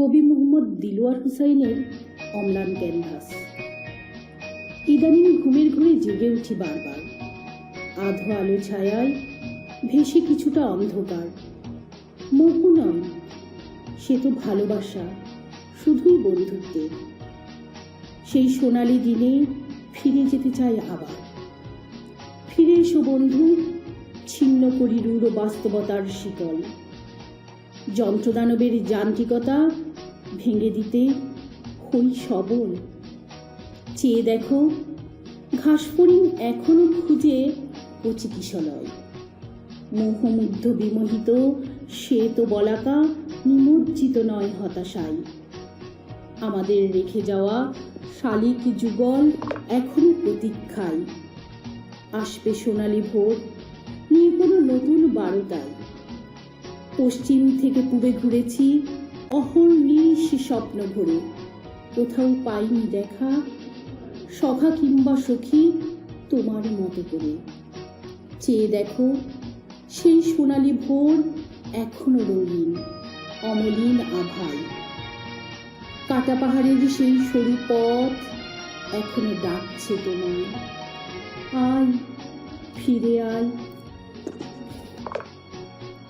কবি মোহাম্মদ দিলওয়ার হুসাইনের অম্লান ক্যানভাস। ইদানিং ঘুমের ঘুরে জেগে উঠি বারবার। আধো আলো ছায়ায় ভেসে কিছুটা অন্ধকার। মোহ নয় সে তো ভালোবাসা, শুধুই বন্ধুত্বের। সেই সোনালি দিনে ফিরে যেতে চাই আবার। ফিরে এসো বন্ধু, ছিন্ন করি রূঢ় বাস্তবতার শিকল। যন্ত্রদানবের যান্ত্রিকতা ভেঙে দিতে হই সবল। চেয়ে দেখো, ঘাসফড়িং এখনও খুঁজে কচি কিশলয় মোহমুগ্ধ বিমোহিত, সে তো বলাকা নিমজ্জিত নয় হতাশায়। আমাদের রেখে যাওয়া শালিক যুগল এখনও প্রতীক্ষায়। আসবে সোনালি ভোর, নিয়ে কোনো নতুন বারোটায়। পশ্চিম থেকে পূবে ঘুরেছি অহর্নিশ স্বপ্ন ভরে কোথাও পাইনি দেখা, সখা কিংবা সখী তোমার মতো করে। চেয়ে দেখো, সেই সোনালি ভোর এখনও রঙিন, অমলিন আভায়। কাটা পাহাড়ের সেই সরু পথ এখনও ডাকছে তোমায়। আয়, ফিরে আয়।